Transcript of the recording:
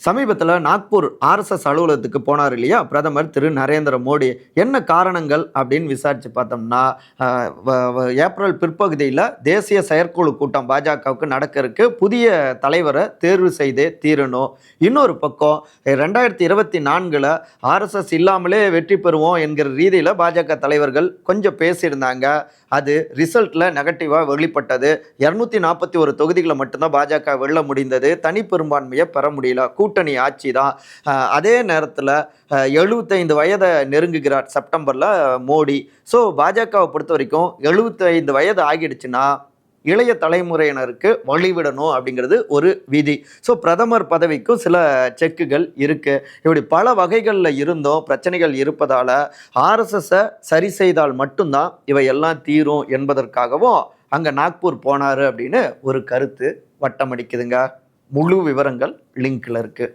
சமீபத்தில் நாக்பூர் ஆர்எஸ்எஸ் அலுவலகத்துக்கு போனார் இல்லையா? பிரதமர் திரு நரேந்திர மோடி. என்ன காரணங்கள் அப்படின்னு விசாரித்து பார்த்தோம்னா வ- வ- ஏப்ரல் பிற்பகுதியில் தேசிய செயற்குழு கூட்டம் பாஜகவுக்கு நடக்க இருக்கு. புதிய தலைவரை தேர்வு செய்தே தீரணும். இன்னொரு பக்கம் ரெண்டாயிரத்தி இருபத்தி நான்கில் ஆர்எஸ்எஸ் இல்லாமலே வெற்றி பெறுவோம் என்கிற ரீதியில் பாஜக தலைவர்கள் கொஞ்சம் பேசியிருந்தாங்க. அது ரிசல்ட்டில் நெகட்டிவாக வெளிப்பட்டது. இரநூத்தி நாற்பத்தி ஒரு தொகுதிகளை மட்டும்தான் பாஜக வெல்ல முடிந்தது. தனி பெரும்பான்மையை பெற முடியல. கூட்டணி கூட்டணி ஆட்சி தான் அதே நேரத்தில் எழுபத்தைந்து வயதை நெருங்குகிறார் செப்டம்பரில் மோடி. ஸோ பாஜகவை பொறுத்த வரைக்கும் எழுபத்தைந்து வயது ஆகிடுச்சுன்னா இளைய தலைமுறையினருக்கு வழிவிடணும் அப்படிங்கிறது ஒரு விதி. ஸோ பிரதமர் பதவிக்கும் சில செக்குகள் இருக்கு. இப்படி பல வகைகளில் இருந்தும் பிரச்சனைகள் இருப்பதால் ஆர்எஸ்எஸ்ஸை சரி செய்தால் மட்டும்தான் இவை எல்லாம் தீரும் என்பதற்காகவும் அங்கே நாக்பூர் போனார் அப்படின்னு ஒரு கருத்து வட்டமடிக்குதுங்க. முழு விவரங்கள் லிங்க்ல இருக்கு.